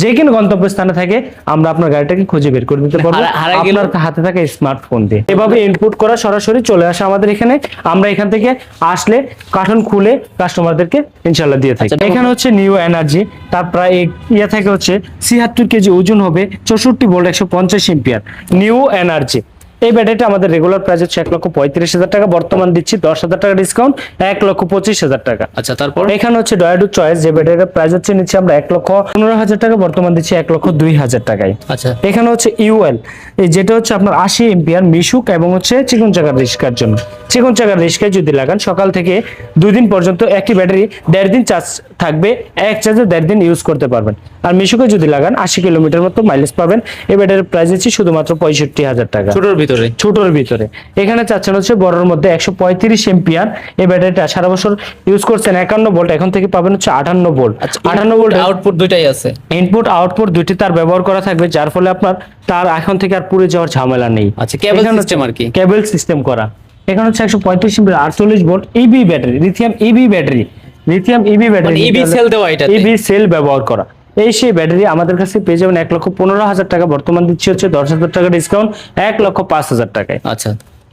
যে কোনো গন্তব্যস্থানে থাকে আমরা আপনার গাড়িটাকে খুঁজে বের করে দিতে পারব? আপনার হাতে থাকে স্মার্টফোন দিয়ে। এভাবে ইনপুট করা সরাসরি চলে আসে আমাদের এখানে। আমরা এখান থেকে আসলে কার্টন খুলে কাস্টমারদেরকে ইনশাল্লাহ দিয়ে থাকি। আচ্ছা, এখানে হচ্ছে নিউ এনার্জি তার প্রায় ইয়ে থাকে হচ্ছে ছিয়াত্তর কেজি ওজন হবে চৌষট্টি ভোল্ট একশো পঞ্চাশ এম্পিয়ার নিউ এনার্জি এই ব্যাটারিটা আমাদের রেগুলার প্রাইস হচ্ছে এক লক্ষ পঁয়ত্রিশ হাজার টাকা। বর্তমান দিচ্ছি দশ হাজার টাকা ডিসকাউন্ট এক লক্ষ পঁচিশ হাজার টাকা। আচ্ছা তারপর? এখানে হচ্ছে ডয়াডু চয়েস যে ব্যাটারিটার প্রাইস হচ্ছে নিচ্ছি আমরা এক লক্ষ পনেরো হাজার টাকা বর্তমান দিচ্ছি এক লক্ষ দুই হাজার টাকায়। আচ্ছা। এখানে হচ্ছে ইউএল এই যেটা হচ্ছে আপনার আশি এম্পিয়ার মিশুক এবং হচ্ছে চিকন চাকার রিস্কার জন্য। চিকন চাকার রিস্কায় যদি লাগান। সকাল থেকে দুই দিন পর্যন্ত একটি ব্যাটারি দেড় দিন চার্জ থাকবে এক চার্জে দেড় দিন ইউজ করতে পারবেন। আর মিশুকে যদি লাগান আশি কিলোমিটার মতো মাইলেজ পাবেন। এই ব্যাটারির প্রাইস হচ্ছে শুধুমাত্র পঁয়ষট্টি হাজার টাকা। ছোটর ভিতরে। ছোটর ভিতরে। এখানে চাচ্ছেন হচ্ছে বড়র মধ্যে একশো পঁয়ত্রিশ এম্পিয়ার। এই ব্যাটারিটা সারা বছর ইউজ করছেন একান্ন ভোল্ট এখন থেকে পাবেন হচ্ছে আটান্ন ভোল্ট আচ্ছা আটান্ন ভোল্ট আউটপুট দুইটাই আছে। ইনপুট আউটপুট দুইটি তার ব্যবহার করা থাকবে যার ফলে আপনার তার এখন থেকে আর পুড়ে যাওয়ার ঝামেলা নেই। আচ্ছা, cable system আর কি? কেবল সিস্টেম করা। এখানে হচ্ছে একশো পঁয়ত্রিশ আটচল্লিশ volt E B battery lithium E B battery lithium E B battery E B cell cell দেওয়া এটা ইবি সেল ব্যবহার করা। এই সেই ব্যাটারি আমাদের কাছে পেয়ে যাবেন এক লক্ষ পনেরো হাজার টাকা বর্তমান দিচ্ছি হচ্ছে দশ হাজার টাকা ডিসকাউন্ট এক লক্ষ পাঁচ হাজার টাকায়। আচ্ছা।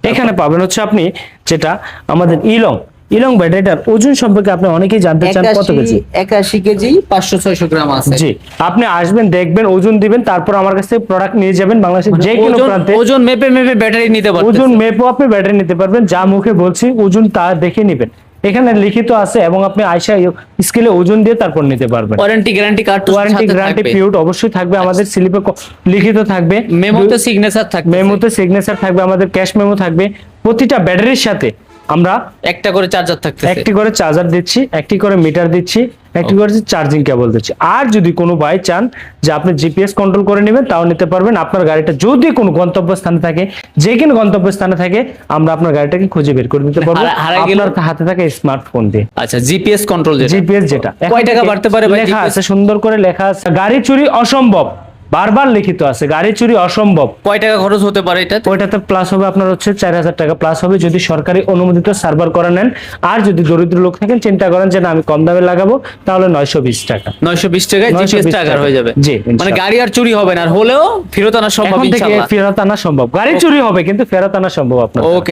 এখানে পাবেন হচ্ছে আপনি যেটা আমাদের ইলং ইলং ব্যাটারিটার ওজন সম্পর্কে আপনি অনেকেই জানতে চান কত কেজি? একাশি কেজি পাঁচশো ছয়শো গ্রাম আছে। জি আপনি আসবেন দেখবেন ওজন দিবেন তারপর আমার কাছে প্রোডাক্ট নিয়ে যাবেন বাংলাদেশের যে কোনো প্রান্তে। ওজন মেপে মেপে ব্যাটারি নিতে পারবেন ওজন মেপও আপনি ব্যাটারি নিতে পারবেন যা মুখে বলছি ওজন তা দেখে নেবেন। এখানে লিখিত আছে এবং আপনি আইসা স্কেলে ওজন দিয়ে তারপর নিতে পারবেন। Warranty guarantee card warranty guarantee period অবশ্যই থাকবে আমাদের স্লিপে লিখিত থাকবে। মেমোতে সিগনেচার থাকবে মেমোতে সিগনেচার থাকবে আমাদের ক্যাশ মেমো থাকবে। প্রতিটা ব্যাটারির সাথে আমরা একটা করে চার্জার থাকতে একটি করে চার্জার দিচ্ছি একটি করে মিটার দিচ্ছি একটি করে চার্জিং কেবল দিচ্ছি। আর যদি কোনো ভাই চান যে আপনি জিপিএস কন্ট্রোল করে নেবেন তাও নিতে পারবেন। আপনার গাড়িটা যদি কোনো গন্তব্যস্থানে থাকে যে কোনো গন্তব্যস্থানে থাকে আমরা আপনার গাড়িটাকে খুঁজে বের করে দিতে পারব। আপনার হাতে থাকে স্মার্টফোন দিয়ে। আচ্ছা জিপিএস কন্ট্রোল যেটা। জিপিএস যেটা। কয় টাকা বাড়তে পারে লেখা? আছে সুন্দর করে লেখা আছে। গাড়ি চুরি অসম্ভব। বারবার লিখিত আছে গাড়ি চুরি অসম্ভব। কয় টাকা খরচ হতে পারে এটা? ওইটাতে প্লাস হবে আপনার হচ্ছে চার হাজার টাকা। প্লাস হবে যদি সরকারি অনুমোদিত সার্ভার করে নেন। আর যদি দরিদ্র লোক থাকেন চিন্তা করেন যে না আমি কম দামে লাগাবো তাহলে নয়শো বিশ টাকা। নয়শো বিশ টাকায় জিপিএস টাকার হয়ে যাবে। জি, মানে গাড়ি আর চুরি হবে না আর হলেও ফেরত আনা সম্ভব ফেরত আনা সম্ভব। গাড়ি চুরি হবে কিন্তু ফেরত আনা সম্ভব আপনার। ওকে।